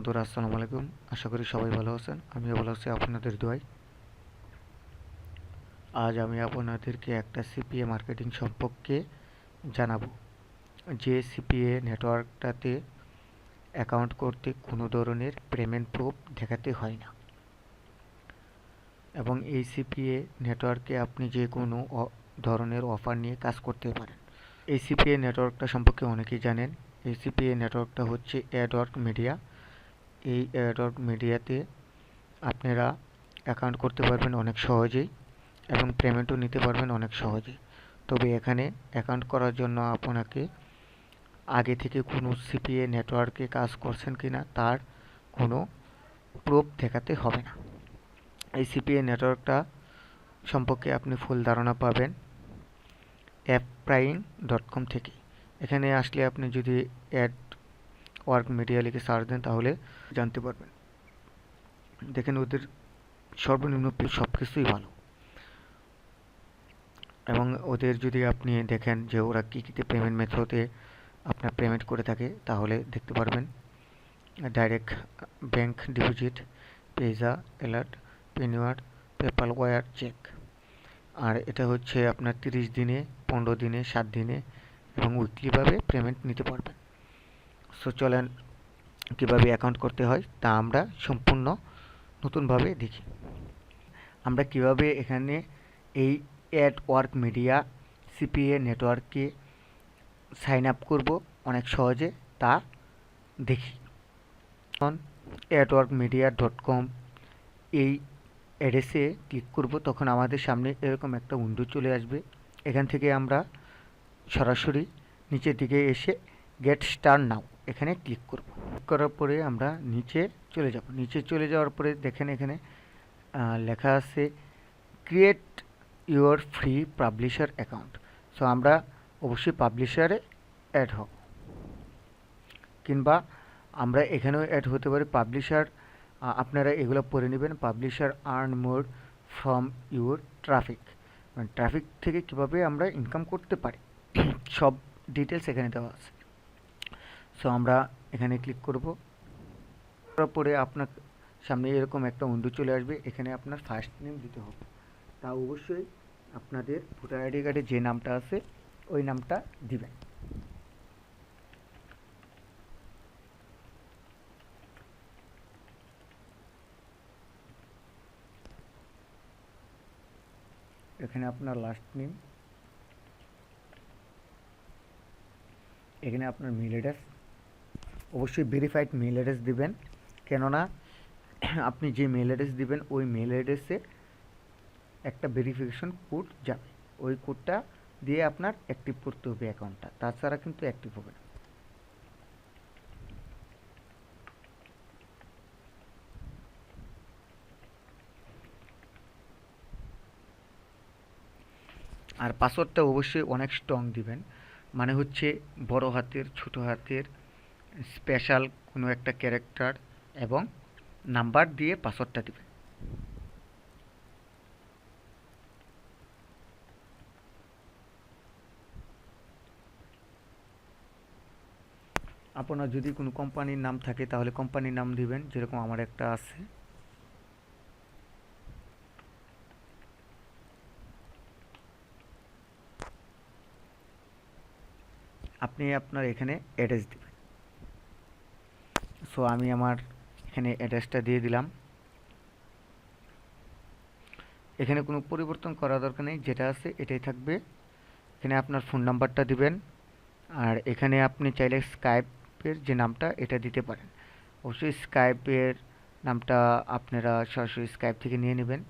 বন্ধুরা, আসসালামু আলাইকুম। আশা করি সবাই ভালো আছেন, আমিও ভালো আছি, আপনাদের দোয়াই আজ আমি আপনাদেরকে একটা সিপিএ মার্কেটিং সম্পর্কে জানাব। যে সিপিএ নেটওয়ার্কটাতে অ্যাকাউন্ট করতে কোনো ধরনের পেমেন্ট প্রুফ দেখাতে হয় না। এবং এই সিপিএ নেটওয়ার্কে আপনি যে কোনো ধরনের অফার নিয়ে কাজ করতে পারেন। এই সিপিএ নেটওয়ার্কটা সম্পর্কে অনেকেই জানেন। এই সিপিএ নেটওয়ার্কটা হচ্ছে অ্যাডওয়ার্ক মিডিয়া। এই অ্যাডওয়ার্ক মিডিয়াতে আপনারা অ্যাকাউন্ট করতে পারবেন অনেক সহজেই এবং পেমেন্টও নিতে পারবেন অনেক সহজেই। তবে এখানে অ্যাকাউন্ট করার জন্য আপনাকে আগে থেকে কোনো সিপিএ নেটওয়ার্কে কাজ করছেন কিনা তার কোনো প্রুফ দেখাতে হবে না। এই সিপিএ নেটওয়ার্কটা সম্পর্কে আপনি ফুল ধারণা পাবেন অ্যাপ্রাইং ডট কম থেকে। এখানে আসলে আপনি যদি অ্যাড ওয়ার্ক মিডিয়া লিখে সার্চ দেন তাহলে জানতে পারবেন। দেখেন ওদের সর্বনিম্ন সব কিছুই ভালো। এবং ওদের যদি আপনি দেখেন যে ওরা কী কীতে পেমেন্ট মেথডে আপনার পেমেন্ট করে থাকে, তাহলে দেখতে পারবেন। Direct bank deposit Payza alert Payoneer PayPal wire cheque আর এটা হচ্ছে আপনার তিরিশ দিনে, পনেরো দিনে, সাত দিনে এবং উইকলিভাবে পেমেন্ট নিতে পারবেন। সো চলেন, কীভাবে অ্যাকাউন্ট করতে হয় তা আমরা সম্পূর্ণ নতুনভাবে দেখি। আমরা কীভাবে এখানে এই অ্যাড ওয়ার্ক মিডিয়া সিপিএ নেটওয়ার্কে সাইন আপ করব অনেক সহজে তা দেখি। অ্যাডওয়ার্ক মিডিয়া ডট কম এই অ্যাড্রেসে ক্লিক করব, তখন আমাদের সামনে এরকম একটা উইন্ডো চলে আসবে। এখান থেকে আমরা সরাসরি নিচের দিকে এসে গেট স্টার নাও এখানে ক্লিক করব। করার পরে আমরা নিচে চলে যাব। নিচে চলে যাওয়ার পরে দেখেন এখানে লেখা আছে create your free publisher account so আমরা অবশ্যই পাবলিশারে অ্যাড হব। কিংবা আমরা এখানেও অ্যাড হতে পারি। পাবলিশার আপনারা এগুলো পড়ে নেবেন। Publisher earn more from your traffic মানে ট্রাফিক থেকে কীভাবে আমরা ইনকাম করতে পারি। সব ডিটেলস এখানে দেওয়া আছে। সো আমরা এখানে ক্লিক করব। করার পরে আপনার সামনে এরকম একটা উইন্ডো চলে আসবে। এখানে আপনার ফার্স্ট নেম দিতে হবে। তা অবশ্যই আপনাদের ভোটার আইডি কার্ডে যে নামটা আছে, ওই নামটা দিবেন। এখানে আপনার লাস্ট নেম এখানে আপনার মেল অ্যাড্রেস অবশ্যই ভেরিফাইড মেল অ্যাড্রেস দিবেন। কেননা, আপনি যে মেল অ্যাড্রেস দিবেন, ওই মেল অ্যাড্রেসে একটা ভেরিফিকেশন কোড যাবে। ওই কোডটা দিয়ে আপনার অ্যাক্টিভ করতে হবে অ্যাকাউন্টটা তাছাড়া কিন্তু অ্যাক্টিভ হবে না। আর পাসওয়ার্ডটা অবশ্যই অনেক স্ট্রং দিবেন। মানে হচ্ছে বড় হাতের, ছোট হাতের স্পেশাল কোনো একটা ক্যারেক্টার এবং নাম্বার দিয়ে পাসওয়ার্ডটা দিবেন আপনার যদি কোনো কোম্পানির নাম থাকে তাহলে কোম্পানির নাম দিবেন, যেরকম আমার একটা আছে। আপনি আপনার এখানে অ্যাড্রেস দিবেন। সো আমি আমার এখানে অ্যাড্রেসটা দিয়ে দিলাম। এখানে কোনো পরিবর্তন করা দরকার নেই, যেটা আছে এটাই থাকবে। এখানে আপনার ফোন নাম্বারটা দিবেন, আর এখানে আপনি চাইলে স্কাইপের যে নামটা, এটা দিতে পারেন। অবশ্যই স্কাইপের নামটা আপনারা সরাসরি স্কাইপ থেকে নিয়ে নেবেন।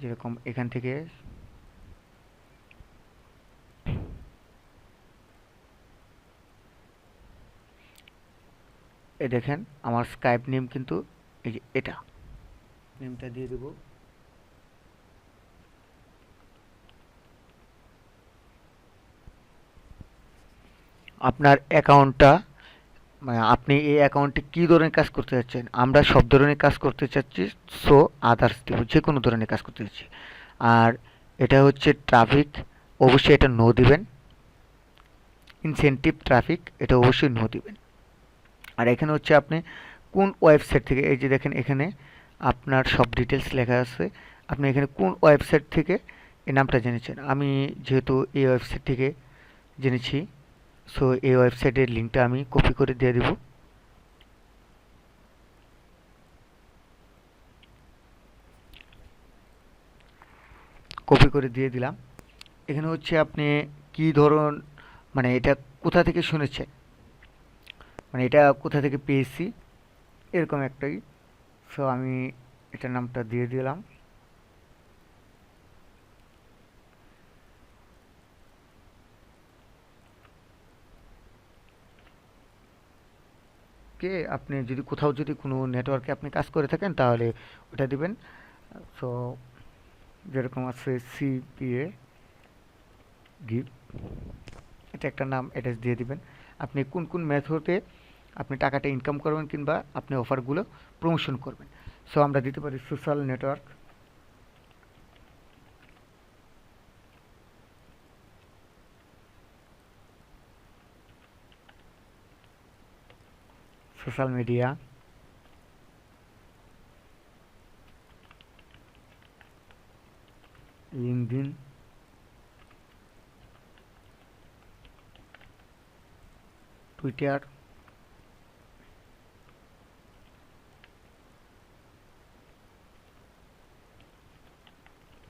যেরকম এখান থেকে এ দেখেন আমার স্কাইপ নেম কিন্তু এই যে এটা। নেমটা দিয়ে দেবো। আপনার অ্যাকাউন্টটা মানে আপনি এই অ্যাকাউন্টে কী ধরনের কাজ করতে চাচ্ছেন? আমরা সব ধরনের কাজ করতে চাচ্ছি সো আদার্স দেবো যে কোনো ধরনের কাজ করতে চাচ্ছি। আর এটা হচ্ছে ট্রাফিক অবশ্যই এটা নো দিবেন। ইনসেন্টিভ ট্রাফিক এটা অবশ্যই নো দিবেন। আর এখানে হচ্ছে আপনি কোন ওয়েবসাইট থেকে, এই যে দেখেন এখানে আপনার সব ডিটেলস লেখা আছে, আপনি এখানে কোন ওয়েবসাইট থেকে এই নামটা জেনেছেন? আমি যেহেতু এই ওয়েবসাইট থেকে জেনেছি সো এই ওয়েবসাইটের লিঙ্কটা আমি কপি করে দিয়ে দেব। কপি করে দিয়ে দিলাম। এখানে হচ্ছে আপনি কি ধরন মানে এটা কোথা থেকে শুনেছেন? মানে এটা কোথা থেকে পেয়েছি? এরকম একটাই সো আমি এটার নামটা দিয়ে দিলাম। কে আপনি যদি কোথাও যদি কোনো নেটওয়ার্কে আপনি কাজ করে থাকেন, তাহলে ওটা দিবেন। সো যেরকম আছে সিপিএ গিভ এটা একটা নাম অ্যাড্রেস দিয়ে দিবেন। আপনি কোন কোন মেথডে আপনি টাকাটা ইনকাম করবেন কিংবা আপনি অফারগুলো প্রমোশন করবেন। সো আমরা দিতে পারি social network social media LinkedIn Twitter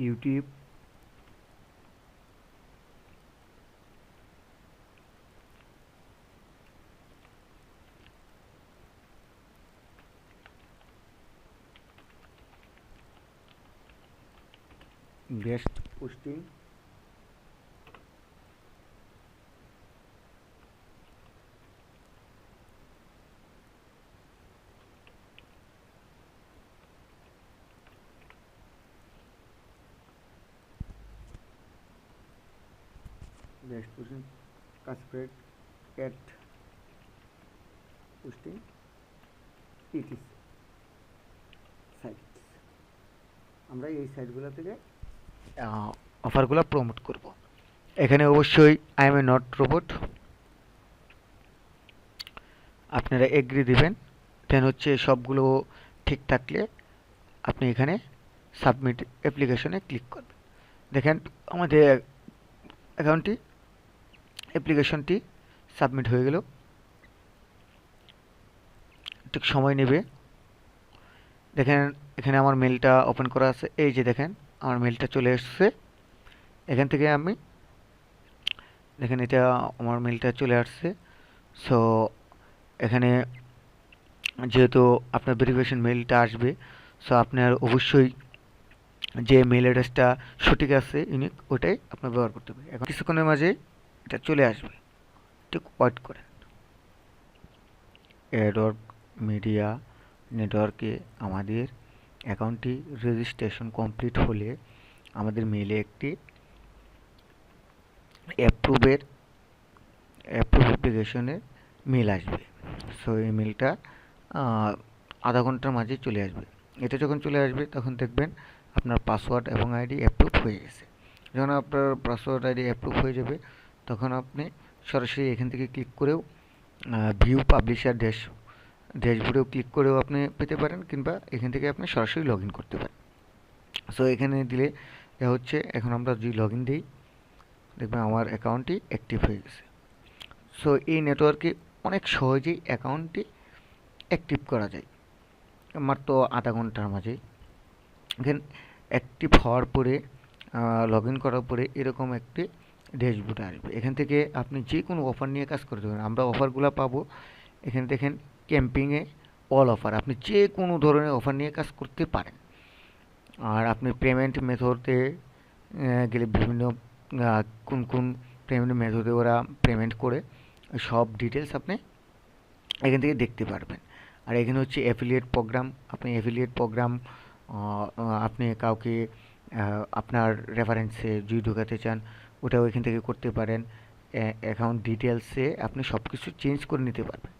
YouTube best posting posting guest posting cascade cat posting etc site আমরা এই সাইটগুলো থেকে অফারগুলো প্রমোট করব। এখানে অবশ্যই I am a not robot আপনারা এগ্রি দিবেন। দেন হচ্ছে সবগুলো ঠিক থাকলে আপনি এখানে সাবমিট অ্যাপ্লিকেশনে ক্লিক করবেন। দেখেন আমাদের অ্যাকাউন্টটি অ্যাপ্লিকেশনটি সাবমিট হয়ে গেল। একটু সময় নেবে। দেখেন, এখানে আমার মেলটা ওপেন করা আছে। এই যে দেখেন, আমার মেলটা চলে এসছে। এখান থেকে আমি, দেখেন এটা আমার মেলটা চলে আসছে। সো এখানে যেহেতু আপনার ভেরিফিকেশন মেলটা আসবে সো আপনার অবশ্যই যে মেল অ্যাড্রেসটা সঠিক আছে ইউনিক ওটাই আপনার ব্যবহার করতে হবে। এখন কিছুক্ষণের মাঝে এটা চলে আসবে। ঠিক ওয়েট করেন। এডওয়ার্ক মিডিয়া নেটওয়ার্কে আমাদের অ্যাকাউন্টটি রেজিস্ট্রেশন কমপ্লিট হলে আমাদের মেলে একটি অ্যাপ্রুভের অ্যাপ্রুভ অ্যাপ্লিকেশনের মেল আসবে। সো এই মেলটা আধা ঘণ্টার মাঝে চলে আসবে। এটা যখন চলে আসবে, তখন দেখবেন আপনার পাসওয়ার্ড এবং আইডি অ্যাপ্রুভ হয়ে গেছে। যখন আপনার পাসওয়ার্ড আইডি অ্যাপ্রুভ হয়ে যাবে তখন আপনি সরাসরি এখান থেকে ক্লিক করেও ভিউ পাবলিশার ড্যাশ ড্যাশবোর্ডেও ক্লিক করেও আপনি পেতে পারেন কিংবা এখান থেকে আপনি সরাসরি লগ করতে পারেন। সো এখানে দিলে হচ্ছে, এখন আমরা যদি লগ ইন দিই, দেখবেন আমার অ্যাকাউন্টটি অ্যাক্টিভ হয়ে গেছে। সো এই নেটওয়ার্কে অনেক সহজেই অ্যাকাউন্টটি অ্যাক্টিভ করা যায়। আমার তো আধা ঘণ্টার মাঝে। এখানে অ্যাক্টিভ হওয়ার পরে লগ ইন করার পরে এরকম একটি ড্যাশবোর্ড আসবে এখান থেকে আপনি যে কোনো অফার নিয়ে কাজ করতে পারেন। আমরা অফারগুলো পাবো। এখানে দেখেন ক্যাম্পিংয়ে অল অফার আপনি যে কোনো ধরনের অফার নিয়ে কাজ করতে পারেন। আর আপনি পেমেন্ট মেথডে গেলে বিভিন্ন কোন কোন পেমেন্ট মেথডে ওরা পেমেন্ট করে, সব ডিটেলস আপনি এখান থেকে দেখতে পারবেন। আর এখানে হচ্ছে অ্যাফিলিয়েট প্রোগ্রাম আপনি অ্যাফিলিয়েট প্রোগ্রাম আপনি কাউকে আপনার রেফারেন্সে যদি ঢোকাতে চান ওটাও এখান থেকে করতে পারেন। অ্যাকাউন্ট ডিটেলসে আপনি সব কিছু চেঞ্জ করে নিতে পারবেন।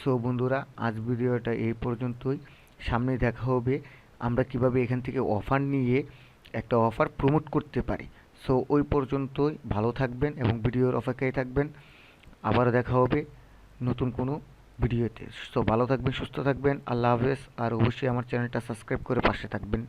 সো বন্ধুরা, আজ ভিডিওটা এই পর্যন্তই। সামনে দেখা হবে। আমরা কীভাবে এখান থেকে অফার নিয়ে একটা অফার প্রমোট করতে পারি। সো ওই পর্যন্তই। ভালো থাকবেন এবং ভিডিওর অপেক্ষায় থাকবেন। আবার দেখা হবে নতুন কোনো ভিডিওতে। তো ভালো থাকবেন, সুস্থ থাকবেন। আল্লাহ হাফেজ। আর অবশ্যই আমার চ্যানেলটা সাবস্ক্রাইব করে পাশে থাকবেন।